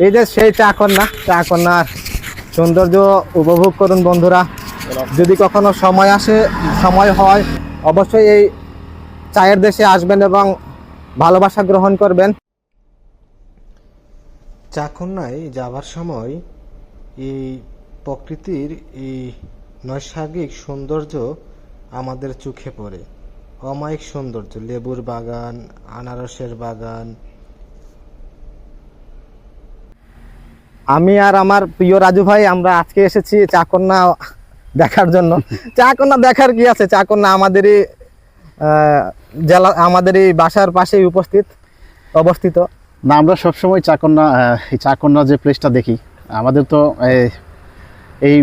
এই যে সেই চা কন্যা, চা কন্যার সৌন্দর্য উপভোগ করুন বন্ধুরা। যদি কখনো সময় আসে, সময় হয়, অবশ্যই এই চায়ের দেশে আসবেন এবং ভালোবাসা গ্রহণ করবেন। চাকন্যায় যাবার সময় এই প্রকৃতির এই নৈসর্গিক সৌন্দর্য আমাদের চোখে পড়ে। অমায়িক সৌন্দর্য, লেবুর বাগান, আনারসের বাগান আমি আর আমার প্রিয় রাজু ভাই আমরা আজকে এসেছি চাকন্যা দেখার জন্য। চাকন্যা দেখার কি আছে? চাকন্যা আমাদেরই জেলা আমাদেরই বাসার পাশেই উপস্থিত অবস্থিত। না আমরা সবসময় চাকন্যা এই চাকন্যা যে প্লেসটা দেখি আমাদের তো এই, এই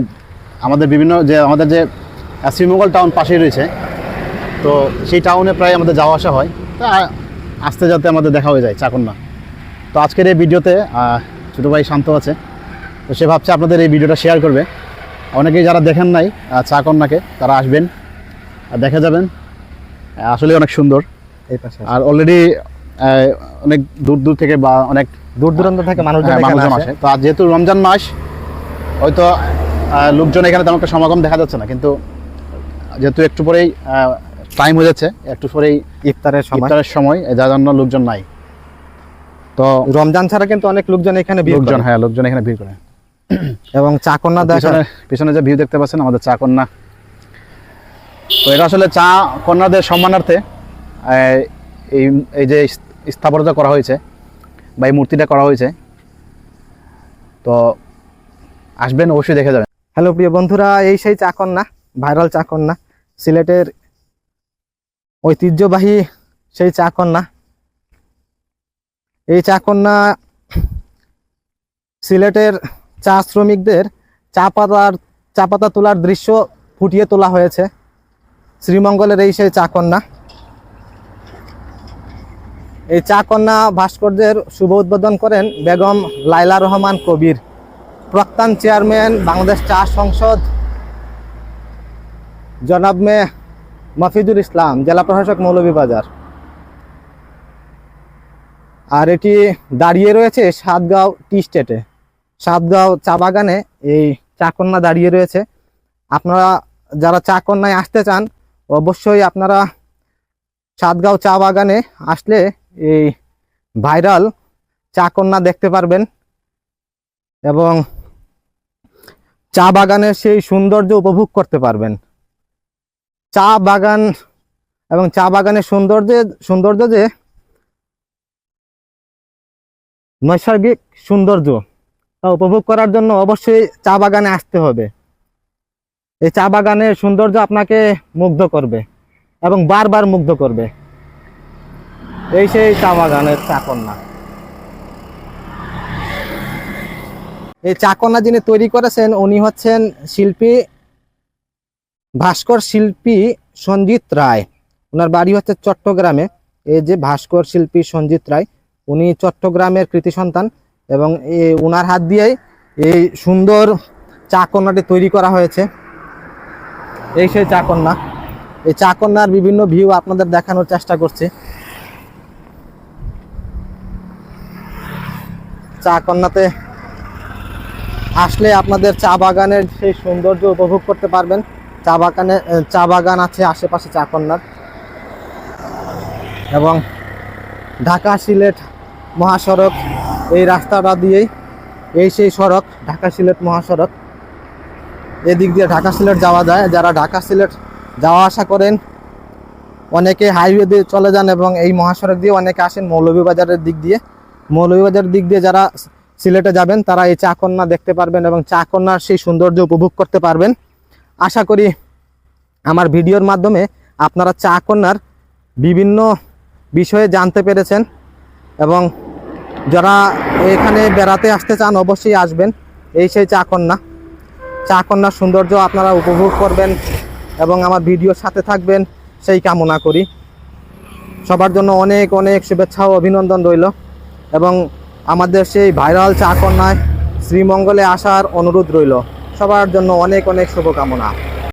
আমাদের বিভিন্ন যে আমাদের যে শ্রীমঙ্গল টাউন পাশেই রয়েছে। তো সেই টাউনে প্রায় আমাদের যাওয়া আসা হয়। তা আসতে যাতে আমাদের দেখা হয়ে যায় চাকন্যা। তো আজকের এই ভিডিওতে ছোটো ভাই শান্ত আছে। তো সে ভাবছে আপনাদের এই ভিডিওটা শেয়ার করবে। অনেকেই যারা দেখেন নাই আহ, চাকন্যাকে তারা আসবেন। আর দেখা যাবেন। আসলে অনেক সুন্দর। এই পাশে আর অলরেডি অনেক দূর দূর থেকে বা অনেক দূর দূরান্ত থেকে মানুষজন হ্যাঁ, আসে। তো আজ যেহেতু রমজান মাস হয়তো লোকজন এখানে তেমন একটা সমাগম দেখা যাচ্ছে না। কিন্তু যেহেতু একটু পরেই টাইম হয়ে যাচ্ছে একটু পরেই ইফতারের সময়। ইফতারের সময় যার জন্য লোকজন নাই। তো রমজান ছাড়া কিন্তু অনেক লোকজন এখানে লোকজন। হ্যাঁ লোকজন এখানে ভিড় করে। এবং চা কন্যা দেখা পিছনে যে ভিউ দেখতে পাচ্ছেন আমাদের চা কন্যা। তো এটা আসলে চা কন্যাদের সম্মানার্থে এই এই যে স্থাপনটা করা হয়েছে বা এই মূর্তিটা করা হয়েছে। তো আসবেন অবশ্যই দেখে যাবেন। হ্যালো প্রিয় বন্ধুরা এই সেই চা কন্যা ভাইরাল চা কন্যা সিলেটের ঐতিহ্যবাহী সেই চা কন্যা। এই চা কন্যা সিলেটের চা শ্রমিকদের চা পাতার, চা পাতা তোলার দৃশ্য ফুটিয়ে তোলা হয়েছে শ্রীমঙ্গলের এই সেই চা কন্যা এই চা কন্যা ভাস্কর্যের শুভ উদ্বোধন করেন বেগম লাইলা রহমান কবির। প্রাক্তন চেয়ারম্যান, বাংলাদেশ চা সংসদ। জনাব মে মফিজুল ইসলাম, জেলা প্রশাসক, মৌলভীবাজার। আর এটি দাঁড়িয়ে রয়েছে সাতগাঁও টি স্টেটে। সাতগাঁও চা বাগানে এই চাকন্যা দাঁড়িয়ে রয়েছে। আপনারা যারা চাকন্যায় আসতে চান, অবশ্যই আপনারা সাতগাঁও চা বাগানে আসলে এই ভাইরাল চাকন্যা দেখতে পারবেন এবং চা বাগানের সেই সৌন্দর্য উপভোগ করতে পারবেন। চা বাগান এবং চা বাগানের সৌন্দর্য সৌন্দর্য যে নৈসর্গিক সৌন্দর্য তা উপভোগ করার জন্য অবশ্যই চা বাগানে আসতে হবে। এই চা বাগানের সৌন্দর্য আপনাকে মুগ্ধ করবে এবং বারবার মুগ্ধ করবে। এই সেই চা বাগানের চা কন্যা। এই চাকন্যা যিনি তৈরি করেছেন, উনি হচ্ছেন শিল্পী ভাস্কর শিল্পী সঞ্জিত রায়। ওনার বাড়ি হচ্ছে চট্টগ্রামে। এই যে ভাস্কর শিল্পী সঞ্জিত রায় উনি চট্টগ্রামের কৃতি সন্তান এবং ওনার হাত দিয়েই এই সুন্দর চাকন্যাটি তৈরি করা হয়েছে। এই সেই চাকন্যা এই চাকন্যার বিভিন্ন ভিউ আপনাদের দেখানোর চেষ্টা করছি। চাকন্যাতে আসলে আপনাদের চা বাগানের সেই সৌন্দর্য উপভোগ করতে পারবেন। চা বাগানে চা বাগান আছে আশেপাশে চা কন্যার। এবং ঢাকা সিলেট মহাসড়ক, এই রাস্তাটা দিয়েই এই সেই সড়ক, ঢাকা সিলেট মহাসড়ক। এদিক দিয়ে ঢাকা সিলেট যাওয়া যায়। যারা ঢাকা সিলেট যাওয়া আসা করেন, অনেকে হাইওয়ে দিয়ে চলে যান এবং এই মহাসড়ক দিয়ে অনেকে আসেন মৌলভীবাজারের দিক দিয়ে। মৌলভীবাজারের দিক দিয়ে যারা সিলেটে যাবেন, তারা এই চাকন্যা দেখতে পারবেন এবং চাকন্যার সেই সৌন্দর্য উপভোগ করতে পারবেন। আশা করি আমার ভিডিওর মাধ্যমে আপনারা চাকন্যার বিভিন্ন বিষয়ে জানতে পেরেছেন এবং যারা এখানে বেড়াতে আসতে চান অবশ্যই আসবেন। এই সেই চাকন্যা চাকন্যার সৌন্দর্য আপনারা উপভোগ করবেন এবং আমার ভিডিওর সাথে থাকবেন, সেই কামনা করি। সবার জন্য অনেক অনেক শুভেচ্ছা ও অভিনন্দন রইল এবং আমাদের সেই ভাইরাল চা কন্যায় শ্রীমঙ্গলে আসার অনুরোধ রইল। সবার জন্য অনেক অনেক শুভকামনা।